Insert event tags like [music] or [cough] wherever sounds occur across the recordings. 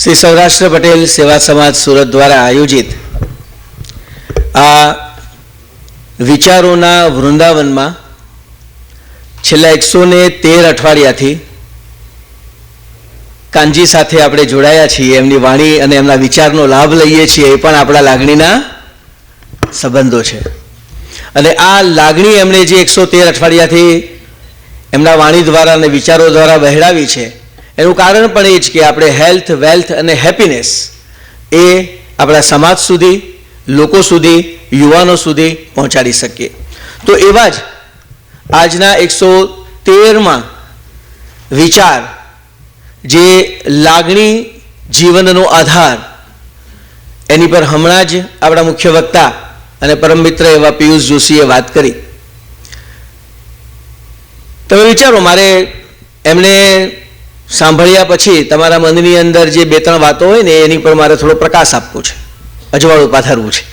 શ્રી સૌરાષ્ટ્ર પટેલ સેવા સમાજ સુરત દ્વારા આયોજિત આ વિચારોના વૃંદાવનમાં છેલ્લા એકસો ને તેર અઠવાડિયાથી કાનજી સાથે આપણે જોડાયા છીએ. એમની વાણી અને એમના વિચારનો લાભ લઈએ છીએ. એ પણ આપણા લાગણીના સંબંધો છે. અને આ લાગણી એમણે જે એકસો તેર અઠવાડિયાથી એમના વાણી દ્વારા અને વિચારો દ્વારા વહેડાવી છે એનું કારણ પણ એ જ કે આપણે હેલ્થ, વેલ્થ અને હેપીનેસ એ આપણા સમાજ સુધી, લોકો સુધી, યુવાનો સુધી પહોંચાડી શકીએ. તો એવા જ આજના એકસો તેરમાં વિચાર જે લાગણી જીવનનો આધાર એની પર હમણાં જ આપણા મુખ્ય વક્તા અને પરમ મિત્ર એવા પિયુષ જોશીએ વાત કરી. તમે વિચારો, મારે એમને સાંભળ્યા પછી તમારા મનની અંદર જે બે ત્રણ વાતો હોય ને, એની પર મારે થોડો પ્રકાશ આપવો છે. અજવાળું પાથરવું છે.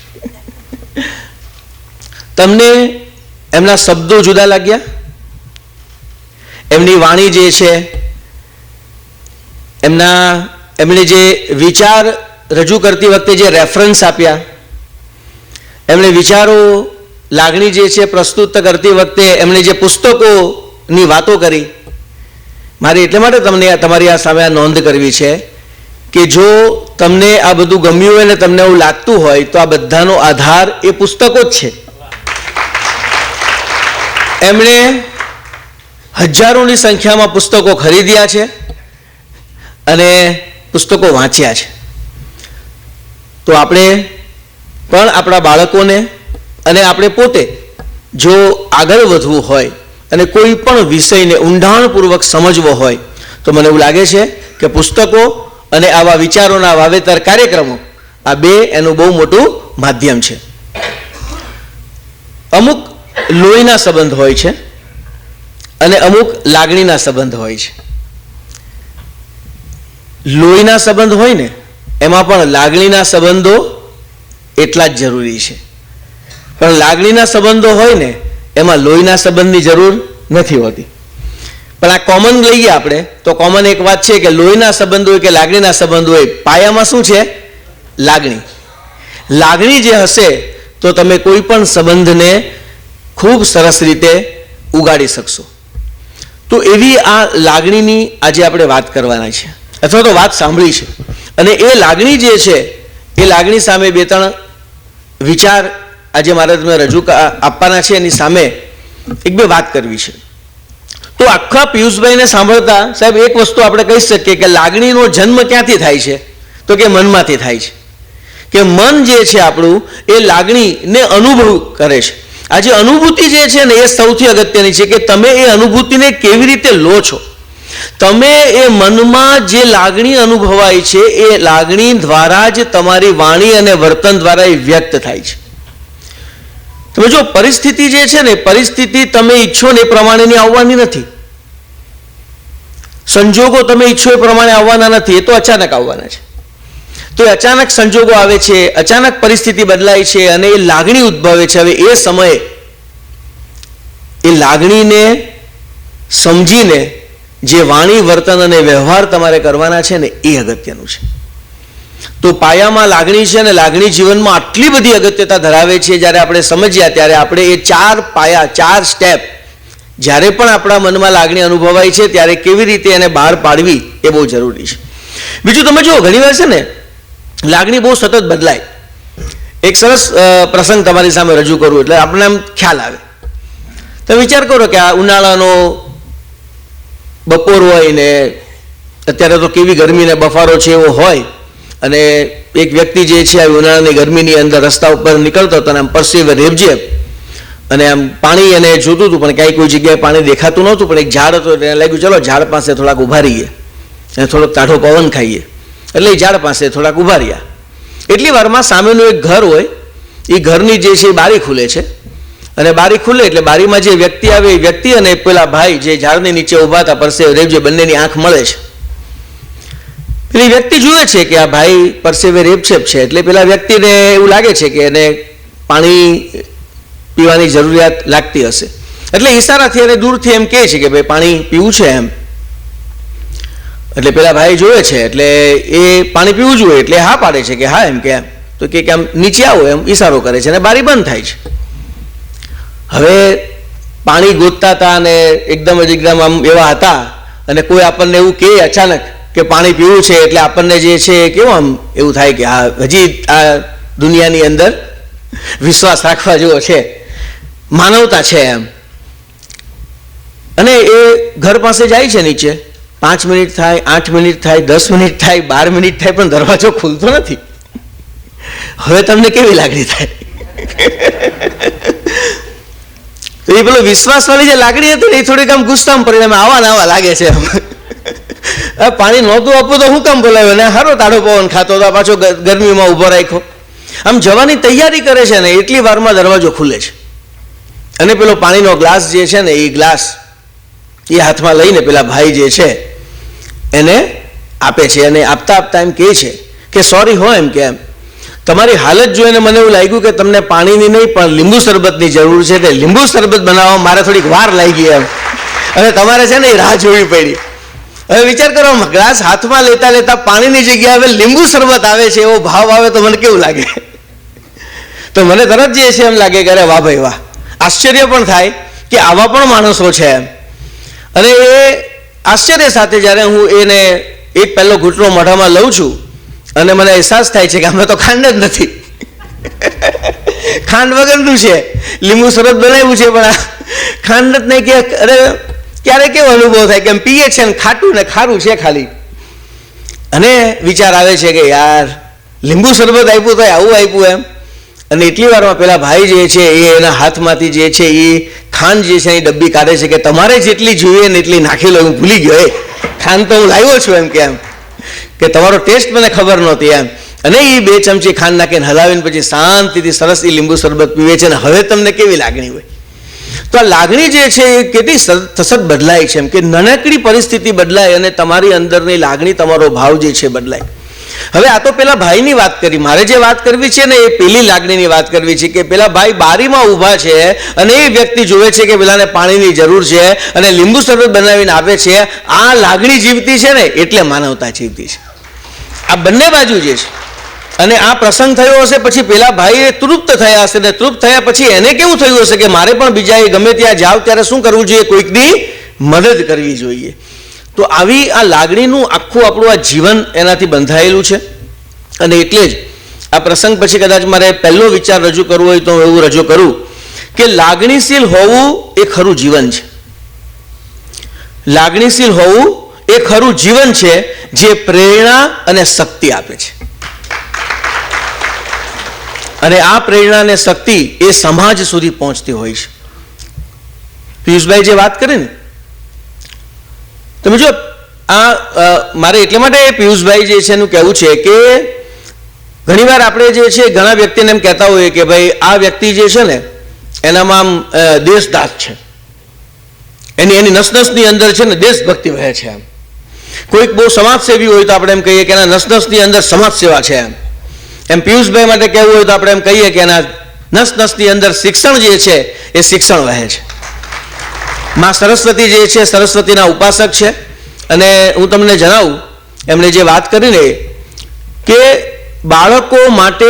તમને એમના શબ્દો જુદા લાગ્યા? એમની વાણી જે છે, એમના, એમણે જે વિચાર રજૂ કરતી વખતે જે રેફરન્સ આપ્યા, એમણે વિચારો, લાગણી જે છે પ્રસ્તુત કરતી વખતે એમણે જે પુસ્તકોની વાતો કરી મારે એટલે માટે તમને તમારી આ સામે આ નોંધ કરવી છે કે જો તમને આ બધું ગમ્યું હોય ને તમને એવું લાગતું હોય, તો આ બધાનો આધાર એ પુસ્તકો જ છે. એમણે હજારોની સંખ્યામાં પુસ્તકો ખરીદ્યા છે અને પુસ્તકો વાંચ્યા છે. તો આપણે પણ આપણા બાળકોને અને આપણે પોતે જો આગળ વધવું હોય અને કોઈ પણ વિષયને ઊંડાણપૂર્વક સમજવો હોય, તો મને એવું લાગે છે કે પુસ્તકો અને આવા વિચારોના વાવેતર કાર્યક્રમો આ બે એનું બહુ મોટું માધ્યમ છે. અમુક લોહીના સંબંધ હોય છે અને અમુક લાગણીના સંબંધ હોય છે. લોહીના સંબંધ હોય ને, એમાં પણ લાગણીના સંબંધો એટલા જ જરૂરી છે. પણ લાગણીના સંબંધો હોય ને એમાં લોહીના સંબંધની જરૂર નથી હોતી. પણ આ કોમન લઈએ આપણે, તો કોમન એક વાત છે કે લોહીના સંબંધ હોય કે લાગણીના સંબંધ હોય, પાયામાં શું છે? લાગણી. લાગણી જે હશે, તો તમે કોઈ પણ સંબંધને ખૂબ સરસ રીતે ઉગાડી શકશો. તો એવી આ લાગણીની આજે આપણે વાત કરવાના છે. અથવા તો વાત સાંભળી છે. અને એ લાગણી જે છે, એ લાગણી સામે બે ત્રણ વિચાર આજે મારે તમે રજૂ આપવાના છે, એની સામે એક બે વાત કરવી છે. તો આખા પિયુષભાઈને સાંભળતા સાહેબ એક વસ્તુ આપણે કહી શકીએ કે લાગણીનો જન્મ ક્યાંથી થાય છે? તો કે મનમાંથી થાય છે. કે મન જે છે આપણું, એ લાગણીને અનુભવ કરે છે. આ જે અનુભૂતિ જે છે ને, એ સૌથી અગત્યની છે કે તમે એ અનુભૂતિને કેવી રીતે લો છો? તમે એ મનમાં જે લાગણી અનુભવાય છે, એ લાગણી દ્વારા જ તમારી વાણી અને વર્તન દ્વારા એ વ્યક્ત થાય છે. તમે જો પરિસ્થિતિ જે છે ને, પરિસ્થિતિ તમે ઈચ્છો ને એ પ્રમાણેની આવવાની નથી. સંજોગો તમે ઈચ્છો એ પ્રમાણે આવવાના નથી, એ તો અચાનક આવવાના છે. તો એ અચાનક સંજોગો આવે છે, અચાનક પરિસ્થિતિ બદલાય છે અને એ લાગણી ઉદ્ભવે છે. હવે એ સમયે એ લાગણીને સમજીને જે વાણી વર્તન અને વ્યવહાર તમારે કરવાના છે ને, એ અગત્યનું છે. તો પાયામાં લાગણી છે અને લાગણી જીવનમાં આટલી બધી અગત્યતા ધરાવે છે, જ્યારે આપણે સમજ્યા ત્યારે આપણે એ ચાર પાયા, ચાર સ્ટેપ જ્યારે પણ આપણા મનમાં લાગણી અનુભવાય છે, ત્યારે કેવી રીતે એને બહાર પાડવી એ બહુ જરૂરી છે. બીજું તમે જુઓ ઘણીવાર છે ને, લાગણી બહુ સતત બદલાય. એક સરસ પ્રસંગ તમારી સામે રજૂ કરું, એટલે આપણને આમ ખ્યાલ આવે. તમે વિચાર કરો કે આ ઉનાળાનો બપોર હોય ને, અત્યારે તો કેવી ગરમી ને બફારો છે એવો હોય અને એક વ્યક્તિ જે છે, આ ઉનાળાની ગરમીની અંદર રસ્તા ઉપર નીકળતો હતો અને આમ પરસેવે રેબજે અને આમ પાણી એને જોતું હતું, પણ ક્યાંય કોઈ જગ્યાએ પાણી દેખાતું નહોતું, પણ એક ઝાડ હતો એને લાગ્યું, ચલો, ઝાડ પાસે થોડાક ઊભા રહીએ. અને થોડોક તાઢો પવન ખાઈએ. એટલે એ ઝાડ પાસે થોડાક ઊભા રહ્યા. એટલી વારમાં સામેનું એક ઘર હોય એ ઘરની જે છે, એ બારી ખુલે છે. અને બારી ખુલે એટલે બારીમાં જે વ્યક્તિ આવે, એ વ્યક્તિ અને પેલા ભાઈ જે ઝાડની નીચે ઊભા હતા પરસે રેવજે બંનેની આંખ મળે છે. પેલી વ્યક્તિ જુએ છે કે આ ભાઈ પરસેવે રેપછેપ છે. એટલે પેલા વ્યક્તિને એવું લાગે છે કે એને પાણી પીવાની જરૂરિયાત લાગતી હશે. એટલે ઈશારાથી અને દૂરથી એમ કહે છે કે ભાઈ, પાણી પીવું છે એમ. એટલે પેલા ભાઈ જોવે છે, એટલે એ પાણી પીવું જોઈએ એટલે હા પાડે છે કે હા એમ કે તો કે આમ નીચે આવો એમ ઈશારો કરે છે અને બારી બંધ થાય છે. હવે પાણી ગોતતા હતા અને એકદમ જ એકદમ આમ એવા હતા અને કોઈ આપણને એવું કહે અચાનક કે પાણી પીવું છે એટલે આપણને જે છે કેવું આમ એવું થાય કે આ હજી આ દુનિયાની અંદર વિશ્વાસ રાખવા જેવો છે. માનવતા છે એમ. અને એ ઘર પાસે જાય છે નીચે. પાંચ મિનિટ થાય, આઠ મિનિટ થાય, દસ મિનિટ થાય, બાર મિનિટ થાય, પણ દરવાજો ખુલતો નથી. હવે તમને કેવી લાગણી થાય? તો એ પેલો વિશ્વાસવાળી જે લાગણી હતી ને એ થોડીક આમ ગુસ્સામાં પરિણામે આવા ને આવા લાગે છે. [laughs] પાણી નહોતું આપવું તો હું કામ બોલાવ્યો? ને હારો તાળો પવન ખાતો હતો પાછો ગરમીમાં ઊભો રાખ્યો. આમ જવાની તૈયારી કરે છે ને, એટલી વારમાં દરવાજો ખુલે છે. અને પેલો પાણીનો ગ્લાસ જે છે ને, એ ગ્લાસ એ હાથમાં લઈને પેલા ભાઈ જે છે, એને આપે છે. અને આપતા આપતા એમ કહે છે કે સોરી હો, એમ કે એમ. તમારી હાલત જોઈને મને એવું લાગ્યું કે તમને પાણીની નહીં, પણ લીંબુ શરબતની જરૂર છે તે લીંબુ શરબત બનાવવા મારે થોડીક વાર લાગી એમ. અને તમારે છે ને એ રાહ જોવી પડી. હવે વિચાર કરો ગ્લાસ હાથમાં લેતા લેતા પાણીની જગ્યાએ હવે લીંબુ શરબત આવે છે, એવો ભાવ આવે તો મને કેવું લાગે? તો મને તરત જે છે એમ લાગે કે અરે વાહ ભાઈ વાહ, આશ્ચર્ય પણ થાય કે આવા પણ માણસો છે એમ. અને એ આશ્ચર્ય સાથે જ્યારે હું એને એક પહેલો ઘૂંટણો મોઢામાં લઉં છું, અને મને અહેસાસ થાય છે કે અમે તો ખાંડ જ નથી. ખાંડ વગરનું છે, લીંબુ શરબત બનાવ્યું છે, પણ ખાંડ જ નહીં કે અરે ક્યારે કેવો અનુભવ થાય કે પીએ છે ને ખાટું ને ખારું છે ખાલી. અને વિચાર આવે છે કે યાર, લીંબુ શરબત આપ્યું તો આવું આપ્યું એમ. અને એટલી વારમાં પેલા ભાઈ જે છે એ એના હાથમાંથી જે છે એ ખાંડ જે છે એ ડબ્બી કાઢે છે કે તમારે જેટલી જોઈએ ને એટલી નાખી લો, હું ભૂલી ગયો. એ ખાંડ તો હું લાવ્યો છું એમ કે એમ. કે તમારો ટેસ્ટ મને ખબર નહોતી એમ. અને એ બે ચમચી ખાંડ નાખીને હલાવીને પછી શાંતિથી સરસ એ લીંબુ શરબત પીવે છે અને હવે તમને કેવી લાગણી હોય? તો આ લાગણી જે છે એ કેટલી સતત બદલાય છે? એમ કે નાનકડી પરિસ્થિતિ બદલાય અને તમારી અંદરની લાગણી, તમારો ભાવ જે છે બદલાય. હવે આ તો પેલા ભાઈની વાત કરી. મારે જે વાત કરવી છે ને, એ પેલી લાગણીની વાત કરવી છે કે પેલા ભાઈ બારીમાં ઊભા છે અને એ વ્યક્તિ જોવે છે કે પેલાને પાણીની જરૂર છે અને લીંબુ શરબત બનાવીને આપે છે. આ લાગણી જીવતી છે ને, એટલે માનવતા જીવતી છે. આ બંને બાજુ જે છે અને આ પ્રસંગ થયો હશે પછી પેલા ભાઈ તૃપ્ત થયા હશે ને તૃપ્ત થયા પછી એને કેવું થયું હશે કે મારે પણ બીજાએ ગમે ત્યાં જાવ ત્યારે શું કરવું જોઈએ? કોઈકની મદદ કરવી જોઈએ. તો આવી આ લાગણીનું આખું આપણું આ જીવન એનાથી બંધાયેલું છે. અને એટલે જ આ પ્રસંગ પછી કદાચ મારે પહેલો વિચાર રજૂ કરવો હોય તો હું એવું રજૂ કરું કે લાગણીશીલ હોવું એ ખરું જીવન છે. લાગણીશીલ હોવું એ ખરું જીવન છે જે પ્રેરણા અને શક્તિ આપે છે. અને આ પ્રેરણા અને શક્તિ એ સમાજ સુધી પહોંચતી હોય છે. પિયુષભાઈ જે વાત કરી ને, તમે જો આ મારે એટલા માટે પિયુષભાઈ જે છે એનું કહેવું છે કે ઘણીવાર આપણે જે છે ઘણા વ્યક્તિને એમ કહેતા હોઈએ કે ભાઈ આ વ્યક્તિ જે છે ને, એનામાં આમ દેશદાસ છે. એની એની નસનસની અંદર છે ને દેશભક્તિ વહે છે એમ. કોઈક બહુ સમાજસેવી હોય તો આપણે એમ કહીએ કે એના નસનસની અંદર સમાજ સેવા છે એમ. એમ પિયુષભાઈ માટે કહેવું હોય તો આપણે એમ કહીએ કે એના નસ નસની અંદર શિક્ષણ જે છે, એ શિક્ષણ વહે છે. માં સરસ્વતી જે છે, સરસ્વતીના ઉપાસક છે. અને હું તમને જણાવું, એમણે જે વાત કરીને કે બાળકો માટે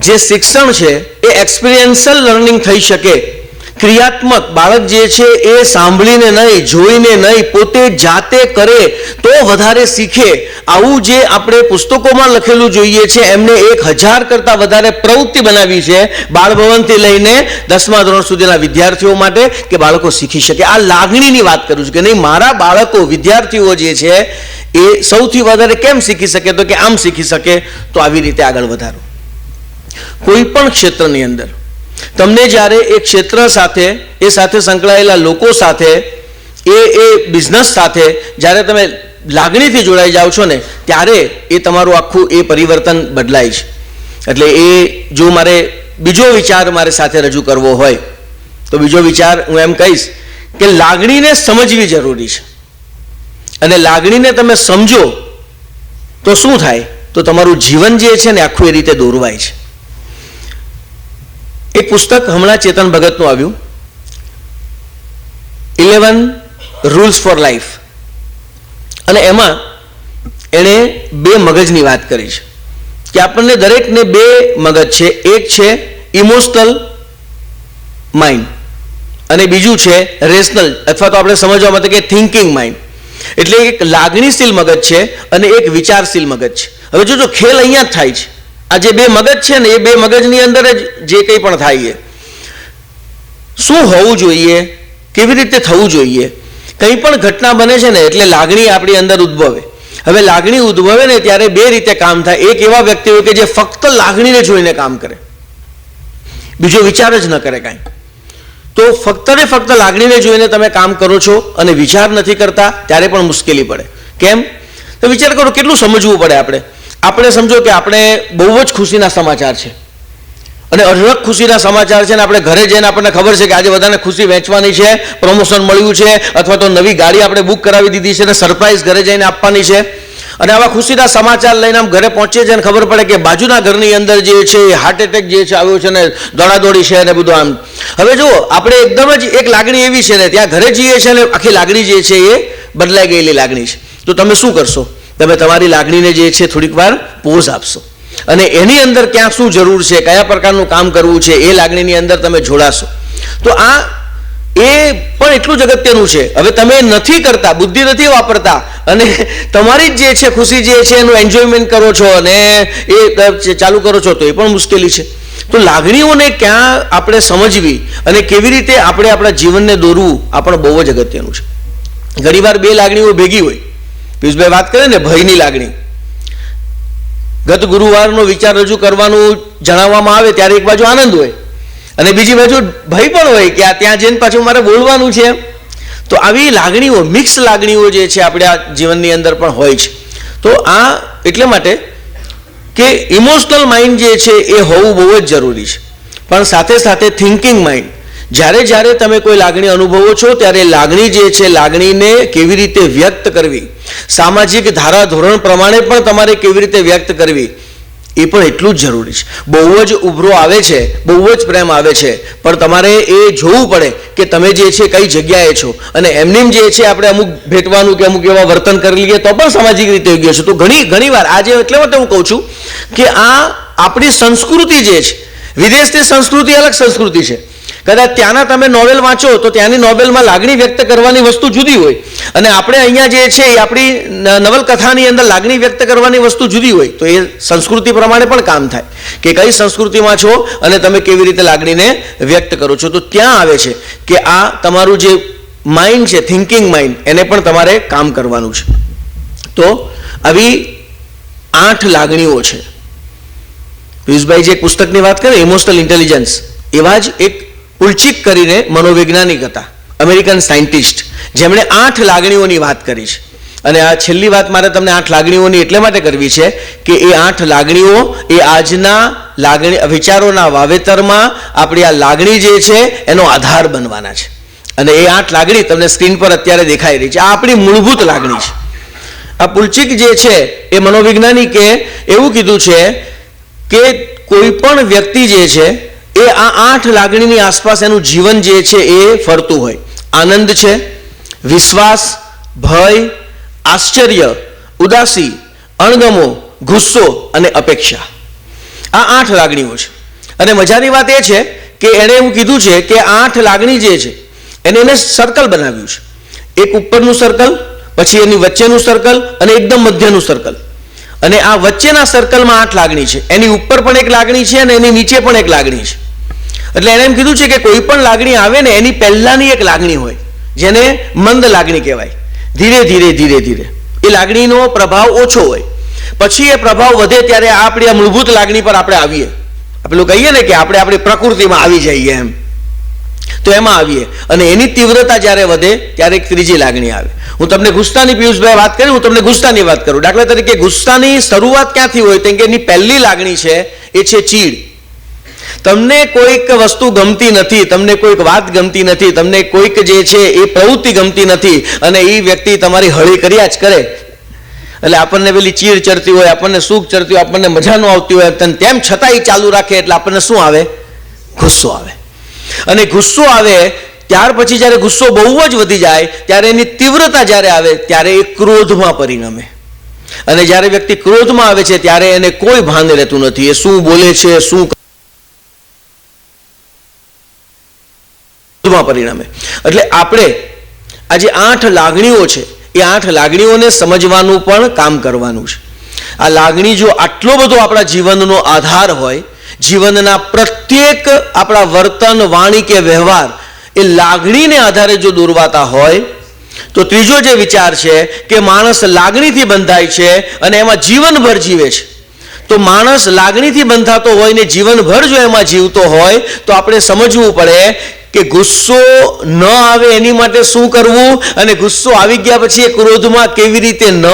જે શિક્ષણ છે, એ એક્સપિરિયન્શિયલ લર્નિંગ થઈ શકે. ક્રિયાત્મક બાળક જે છે એ સાંભળીને નહીં, જોઈને નહીં, પોતે જાતે કરે તો વધારે શીખે. આવું જે આપણે પુસ્તકોમાં લખેલું જોઈએ છે, એમને એક હજાર કરતાં વધારે પ્રવૃત્તિ બનાવી છે બાળભવનથી લઈને દસમા ધોરણ સુધીના વિદ્યાર્થીઓ માટે કે બાળકો શીખી શકે. આ લાગણીની વાત કરું છું કે નહીં, મારા બાળકો, વિદ્યાર્થીઓ જે છે એ સૌથી વધારે કેમ શીખી શકે? તો કે આમ શીખી શકે, તો આવી રીતે આગળ વધારો. કોઈ પણ ક્ષેત્રની અંદર. તમને જ્યારે એ ક્ષેત્ર સાથે, એ સાથે સંકળાયેલા લોકો સાથે, એ એ બિઝનેસ સાથે જ્યારે તમે લાગણીથી જોડાઈ જાઓ છો ને, ત્યારે એ તમારું આખું એ પરિવર્તન બદલાય છે. એટલે એ જો મારે બીજો વિચાર મારે સાથે રજૂ કરવો હોય, તો બીજો વિચાર હું એમ કહીશ કે લાગણીને સમજવી જરૂરી છે. અને લાગણીને તમે સમજો, તો શું થાય? તો તમારું જીવન જે છે ને આખું એ રીતે દોરવાય છે. એક પુસ્તક હમણાં ચેતન ભગતનું આવ્યું. ઇલેવન રૂલ્સ ફોર લાઈફ અને એમાં એણે બે મગજની વાત કરી છે. કે આપણને દરેકને બે મગજ છે. એક છે ઇમોશનલ માઇન્ડ અને બીજું છે રેશનલ અથવા તો આપણે સમજવા માટે કે થિંકિંગ માઇન્ડ એટલે એક લાગણીશીલ મગજ છે અને એક વિચારશીલ મગજ છે. હવે જોજો, ખેલ અહીંયા જ થાય છે. આ જે બે મગજ છે ને એ બે મગજની અંદર જ જે કંઈ પણ થાય છે શું હોવું જોઈએ? કેવી રીતે થવું જોઈએ? કંઈ પણ ઘટના બને છે ને એટલે લાગણી આપણી અંદર ઉદ્ભવે. હવે લાગણી ઉદ્ભવે ને ત્યારે બે રીતે કામ થાય. એક એવા વ્યક્તિ હોય કે જે ફક્ત લાગણીને જોઈને કામ કરે. બીજો વિચાર જ ન કરે કાંઈ. તો ફક્ત ને ફક્ત લાગણીને જોઈને તમે કામ કરો છો અને વિચાર નથી કરતા, ત્યારે પણ મુશ્કેલી પડે. કેમ? તો વિચાર કરો, કેટલું સમજવું પડે આપણે? આપણે સમજો કે આપણે બહુ જ ખુશીના સમાચાર છે. અને અઢળક ખુશીના સમાચાર છે ને આપણે ઘરે જઈને આપણને ખબર છે કે આજે બધાને ખુશી વહેંચવાની છે, પ્રમોશન મળ્યું છે, અથવા તો નવી ગાડી આપણે બુક કરાવી દીધી છે અને સરપ્રાઈઝ ઘરે જઈને આપવાની છે. અને આવા ખુશીના સમાચાર લઈને આમ ઘરે પહોંચીએ છીએ અને ખબર પડે કે બાજુના ઘરની અંદર જે છે, એ હાર્ટ એટેક જે છે, આવ્યો છે ને દોડાદોડી છે અને બધું આમ. હવે જુઓ, આપણે એકદમ જ એક લાગણી એવી છે ને, ત્યાં ઘરે જઈએ છીએ અને આખી લાગણી જે છે એ બદલાઈ ગયેલી લાગણી છે. તો તમે શું કરશો? તમે તમારી લાગણીને જે છે થોડીક વાર પોઝ આપશો. અને એની અંદર ક્યાં શું જરૂર છે, કયા પ્રકારનું કામ કરવું છે, એ લાગણીની અંદર તમે જોડાશો. તો આ એ પણ એટલું જ અગત્યનું છે. હવે તમે નથી કરતા, બુદ્ધિ નથી વાપરતા, અને તમારી જ જે છે, ખુશી જે છે, એનું એન્જોયમેન્ટ કરો છો અને એ ચાલુ કરો છો, તો એ પણ મુશ્કેલી છે. તો લાગણીઓને ક્યાં આપણે સમજવી અને કેવી રીતે આપણે આપણા જીવનને દોરવું, આ પણ બહુ જ અગત્યનું છે. ઘણીવાર બે લાગણીઓ ભેગી હોય. પિયુષભાઈ વાત કરે ને, ભયની લાગણી. ગત ગુરુવારનો વિચાર રજૂ કરવાનું જણાવવામાં આવે ત્યારે એક બાજુ આનંદ હોય. અને બીજી બાજુ ભય પણ હોય કે આ ત્યાં જઈને પાછું મારે બોલવાનું છે. તો આવી લાગણીઓ, મિક્સ લાગણીઓ જે છે આપણા જીવનની અંદર પણ હોય છે. તો આ એટલે માટે કે ઇમોશનલ માઇન્ડ જે છે એ હોવું બહુ જ જરૂરી છે. પણ સાથે સાથે થિંકિંગ માઇન્ડ જ્યારે જ્યારે તમે કોઈ લાગણી અનુભવો છો, ત્યારે લાગણી જે છે, લાગણીને કેવી રીતે વ્યક્ત કરવી? સામાજિક ધારા ધોરણ પ્રમાણે પણ તમારે કેવી રીતે વ્યક્ત કરવી? એ પણ એટલું જ જરૂરી છે. બહુ જ ઉભરો આવે છે, બહુ જ પ્રેમ આવે છે, પણ તમારે એ જોવું પડે કે તમે જે છે, કઈ જગ્યાએ છો. અને એમનેમ જે છે, આપણે અમુક ભેટવાનું કે અમુક એવા વર્તન કરી લઈએ, તો પણ સામાજિક રીતે યોગ્ય છે. તો ઘણી ઘણી વાર, આજે એટલે માટે હું કહું છું કે આ આપણી સંસ્કૃતિ જે છે, વિદેશની સંસ્કૃતિ અલગ સંસ્કૃતિ છે. કદાચ ત્યાંના તમે નોવેલ વાંચો તો ત્યાંની નોવેલમાં લાગણી વ્યક્ત કરવાની વસ્તુ જુદી હોય. અને આપણે અહીંયા જે છે એ આપણી નવલકથાની અંદર લાગણી વ્યક્ત કરવાની વસ્તુ જુદી હોય. તો એ સંસ્કૃતિ પ્રમાણે પણ કામ થાય. કે કઈ સંસ્કૃતિમાં છો અને તમે કેવી રીતે લાગણીને વ્યક્ત કરો છો. તો ત્યાં આવે છે કે આ તમારું જે માઇન્ડ છે થિંકિંગ માઇન્ડ એને પણ તમારે કામ કરવાનું છે. તો આવી આઠ લાગણીઓ છે. પિયુષભાઈ જે પુસ્તકની વાત કરે ઇમોશનલ ઇન્ટેલિજન્સ એવા જ એક પુલચિક કરીને મનોવૈજ્ઞાનિક હતા. American scientist. જેમણે આઠ લાગણીઓની વાત કરી છે. અને આ છેલ્લી વાત મારે તમને આઠ લાગણીઓની એટલે માટે કરવી છે કે એ આઠ લાગણીઓ એ આજના લાગણી, વિચારોના વાવેતરમાં આપણી આ લાગણી જે છે એનો આધાર બનવાના છે. અને એ આઠ લાગણી તમને સ્ક્રીન પર અત્યારે દેખાઈ રહી છે. આ આપણી મૂળભૂત લાગણી છે. આ પુલચિક જે છે એ મનોવૈજ્ઞાનિકે એવું કીધું છે કે કોઈ પણ વ્યક્તિ જે છે એ આ આઠ લાગણીની આસપાસ એનું જીવન જે છે એ ફરતું હોય. આનંદ છે, વિશ્વાસ, ભય, આશ્ચર્ય, ઉદાસી, અણગમો, ગુસ્સો અને અપેક્ષા. આ આઠ લાગણીઓ છે. અને મજાની વાત એ છે કે એણે એવું કીધું છે કે આઠ લાગણી જે છે, એને એને સર્કલ બનાવ્યું છે. એક ઉપરનું સર્કલ પછી એની વચ્ચેનું સર્કલ અને એકદમ મધ્યનું સર્કલ અને આ વચ્ચેના સર્કલમાં આઠ લાગણી છે. એની ઉપર પણ એક લાગણી છે અને એની નીચે પણ એક લાગણી છે. એટલે એણે એમ કીધું છે કે કોઈ પણ લાગણી આવે ને એની પહેલાની એક લાગણી હોય, જેને મંદ લાગણી કહેવાય. ધીરે ધીરે ધીરે ધીરે. એ લાગણીનો પ્રભાવ ઓછો હોય. પછી એ પ્રભાવ વધે ત્યારે આપણી આ મૂળભૂત લાગણી પર આપણે આવીએ. પેલું કહીએ ને કે આપણે આપણી પ્રકૃતિમાં આવી જઈએ એમ. તો એમાં આવીએ. અને એની તીવ્રતા જ્યારે વધે, ત્યારે એક ત્રીજી લાગણી આવે. હું તમને ગુસ્સાની પિયુષભાઈ વાત કરી, હું તમને ગુસ્સાની વાત કરું. દાખલા તરીકે ગુસ્સાની શરૂઆત ક્યાંથી હોય? તો કે એની પહેલી લાગણી છે, એ છે ચીડ. તમને કોઈક વસ્તુ ગમતી નથી, તમને કોઈક વાત ગમતી નથી, તમને કોઈક જે છે એ પ્રવૃત્તિ ગમતી નથી, અને એ વ્યક્તિ તમારી હળી કર્યા જ કરે. એટલે આપણને પેલી ચીડ ચડતી હોય, આપણને સુખ ચડતી હોય, આપણને મજા ન આવતી હોય તેમ તેમ છતાં એ ચાલુ રાખે, એટલે આપણને શું આવે? ગુસ્સો આવે. અને ગુસ્સો આવે, ત્યાર પછી જ્યારે ગુસ્સો બહુ જ વધી જાય, ત્યારે એની તીવ્રતા જ્યારે આવે, ત્યારે એ ક્રોધમાં પરિણમે. અને જ્યારે વ્યક્તિ ક્રોધમાં આવે છે, ત્યારે એને કોઈ ભાન રહેતું નથી. એ શું બોલે છે, શું ક્રોધમાં પરિણમે. એટલે આપણે આ જે આઠ લાગણીઓ છે, એ આઠ લાગણીઓને સમજવાનું પણ કામ કરવાનું છે. આ લાગણી જો આટલો બધો આપણા જીવનનો આધાર હોય જીવનના પ્રત્યેક આપણા વર્તન, વાણી કે વ્યવહાર એ લાગણીને આધારે જો દોરવાતા હોય, તો ત્રીજો જે વિચાર છે કે માણસ લાગણીથી બંધાય છે અને એમાં જીવનભર જીવે છે. તો માણસ લાગણીથી બંધાતો હોય ને જીવનભર જો એમાં જીવતો હોય, તો આપણે સમજવું પડે કે ગુસ્સો ન આવે એની માટે શું કરવું? અને ગુસ્સો આવી ગયા પછી એ ક્રોધમાં કેવી રીતે ન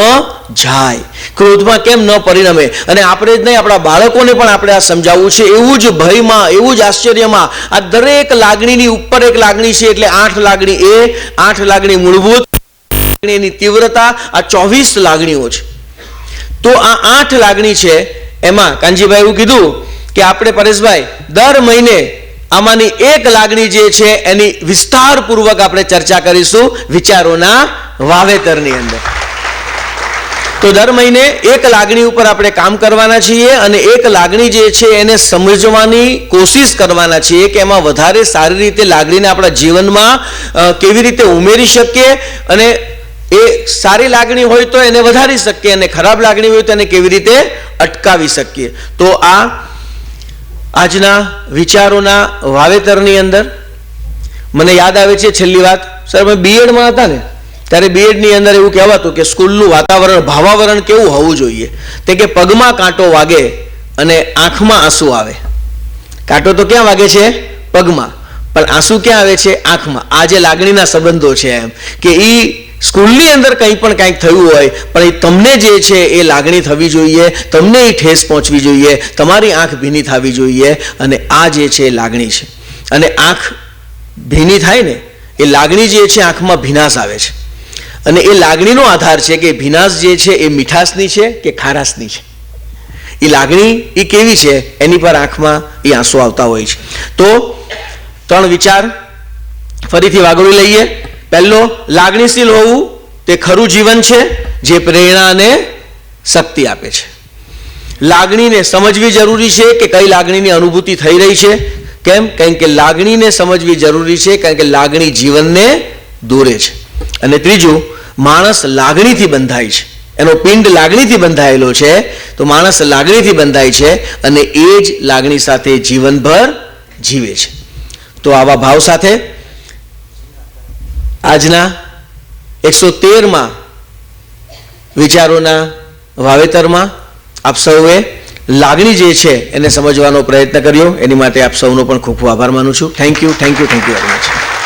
જાય? ક્રોધમાં કેમ ન પરિણમે? અને આપણે જ નહીં, આપણા બાળકોને પણ આપણે આ સમજાવવું છે. એવું જ ભયમાં, એવું જ આશ્ચર્યમાં આ દરેક લાગણીની ઉપર એક લાગણી છે, એટલે આઠ લાગણી એ, આઠ લાગણી મૂળભૂત, લાગણીની તીવ્રતા, આ ચોવીસ લાગણીઓ છે. તો આ આઠ લાગણી છે, એમાં કાનજીભાઈ એવું કીધું કે આપણે પરેશભાઈ, દર મહિને આમાંની એક લાગણી જે છે, એની વિસ્તારપૂર્વક આપણે ચર્ચા કરીશું વિચારોના વાવેતરની અંદર. તો દર મહિને એક લાગણી ઉપર આપણે કામ કરવાના છીએ અને એક લાગણી જે છે, એને સમજવાની કોશિશ કરવાના છીએ કે એમાં વધારે સારી રીતે લાગણીને આપણા જીવનમાં કેવી રીતે ઉમેરી શકીએ અને એ સારી લાગણી હોય તો એને વધારી શકીએ અને ખરાબ લાગણી હોય તો એને કેવી રીતે અટકાવી શકીએ. તો આ આજના વિચારોના વાવેતરની અંદર મને યાદ આવે છે છેલ્લી વાત. સર અમે બીએડમાં હતા ને, ત્યારે બીએડની અંદર એવું કહેવાતું કે સ્કૂલનું વાતાવરણ, ભાવાવરણ કેવું હોવું જોઈએ? તે કે પગમાં કાંટો વાગે અને આંખમાં આંસુ આવે. કાંટો તો ક્યાં વાગે છે? પગમાં. પણ આંસુ ક્યાં આવે છે? આંખમાં. આ જે લાગણીના સંબંધો છે એમ. કે એ સ્કૂલની અંદર કંઈ પણ કંઈક થયું હોય, પણ એ તમને જે છે એ લાગણી થવી જોઈએ, તમને એ ઠેસ પહોંચવી જોઈએ, તમારી આંખ ભીની થવી જોઈએ, અને આ જે છે એ લાગણી છે. અને આંખ ભીની થાય ને, એ લાગણી જે છે આંખમાં ભીનાશ આવે છે. અને એ લાગણીનો આધાર છે કે ભીનાશ જે છે એ મીઠાશની છે કે ખારાશની છે. એ લાગણી એ કેવી છે? એની પર આંખમાં એ આંસુ આવતા હોય છે. તો ત્રણ વિચાર ફરીથી વાગોળી લઈએ. પહેલો લાગણીશીલ હોવું તે ખરું જીવન છે, જે પ્રેરણાને શક્તિ આપે છે. લાગણીને સમજવી જરૂરી છે કે કઈ લાગણીની અનુભૂતિ થઈ રહી છે? કેમ? કારણ કે લાગણીને સમજવી જરૂરી છે, કારણ કે લાગણી જીવનને દોરે છે. અને ત્રીજું, માણસ લાગણીથી બંધાય છે. એનો પિંડ લાગણીથી બંધાયેલો છે, તો માણસ લાગણીથી બંધાય છે અને એ જ લાગણી સાથે જીવનભર જીવે છે. તો આવા ભાવ સાથે આજના એકસો તેરમાં વિચારોના વાવેતરમાં આપ સૌએ લાગણી જે છે એને સમજવાનો પ્રયત્ન કર્યો. એની માટે આપ સૌનો પણ ખૂબ ખૂબ આભાર માનું છું. Thank you thank you thank you very much